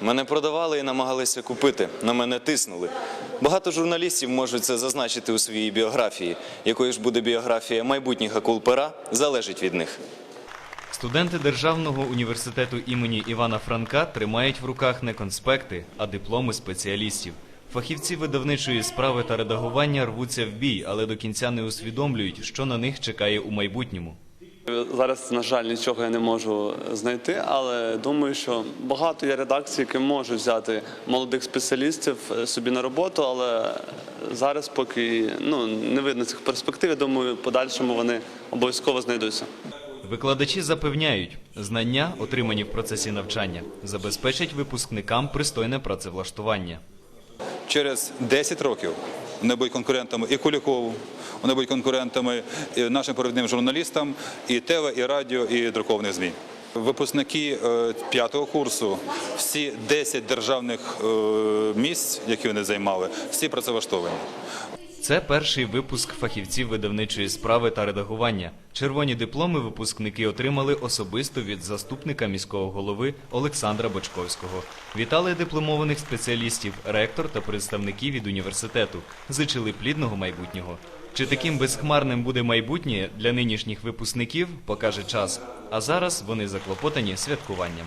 Мене продавали і намагалися купити. На мене тиснули. Багато журналістів можуть це зазначити у своїй біографії. Якою ж буде біографія майбутніх акул пера, залежить від них. Студенти Державного університету імені Івана Франка тримають в руках не конспекти, а дипломи спеціалістів. Фахівці видавничої справи та редагування рвуться в бій, але до кінця не усвідомлюють, що на них чекає у майбутньому. Зараз, на жаль, нічого я не можу знайти, але думаю, що багато є редакцій, які можуть взяти молодих спеціалістів собі на роботу, але зараз поки ну, не видно цих перспектив. Я думаю, в подальшому вони обов'язково знайдуться. Викладачі запевняють, знання, отримані в процесі навчання, забезпечать випускникам пристойне працевлаштування. через 10 років вони будуть конкурентами і Кулікову, вони будуть конкурентами і нашим провідним журналістам, і ТВ, і радіо, і друкованих ЗМІ. Випускники е, п'ятого курсу, всі 10 державних е, місць, які вони займали, всі працевлаштовані. Це перший випуск фахівців видавничої справи та редагування. Червоні дипломи випускники отримали особисто від заступника міського голови Олександра Бочковського. Вітали дипломованих спеціалістів, ректор та представники від університету. Зичили плідного майбутнього. Чи таким безхмарним буде майбутнє для нинішніх випускників, покаже час. А зараз вони заклопотані святкуванням.